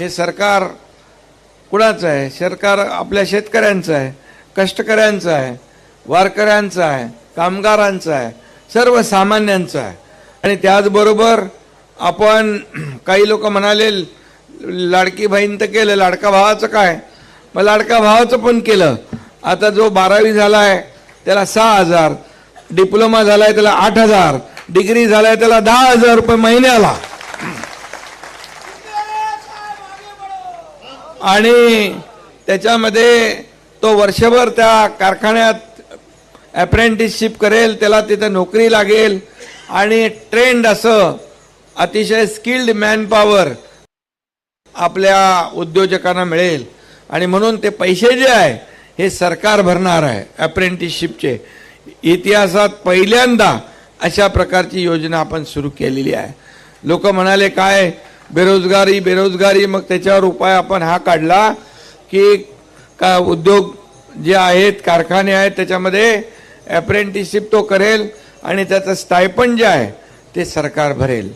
हे सरकार कुणाचं आहे? सरकार आपल्या शेतकऱ्यांचं आहे कष्टकऱ्यांचं आहे वारकऱ्यांचं आहे कामगारांचं आहे सर्वसामान्यांचं आहे. आणि त्याचबरोबर आपण काही लोक म्हणाले लाडकी बहीण तर केलं लाडका भावाचं काय? मग लाडका भावाचं पण केलं. आता जो बारावी झाला आहे त्याला सहा हजार. डिप्लोमा झाला आहे त्याला आठ हजार. डिग्री झाला आहे त्याला दहा हजार रुपये महिन्याला. आणि त्याच्यामध्ये तो वर्षभर त्या कारखान्यात अप्रेंटिसशिप करेल त्याला तिथं नोकरी लागेल आणि ट्रेंड असं अतिशय स्किल्ड मॅनपॉवर आपल्या उद्योजकांना मिळेल. आणि म्हणून ते पैसे जे आहे हे सरकार भरणार आहे अप्रेंटिसशिपचे इतिहासात पहिल्यांदा अशा प्रकारची योजना आपण सुरू केलेली आहे. लोक म्हणाले काय बेरोजगारी बेरोजगारी मग त्याच्यावर उपाय आपण हा काढला की का उद्योग जे आहेत कारखाने आहेत त्याच्यामध्ये अप्रेंटिसशिप तो करेल आणि त्याचं स्टायपन जे आहे ते सरकार भरेल.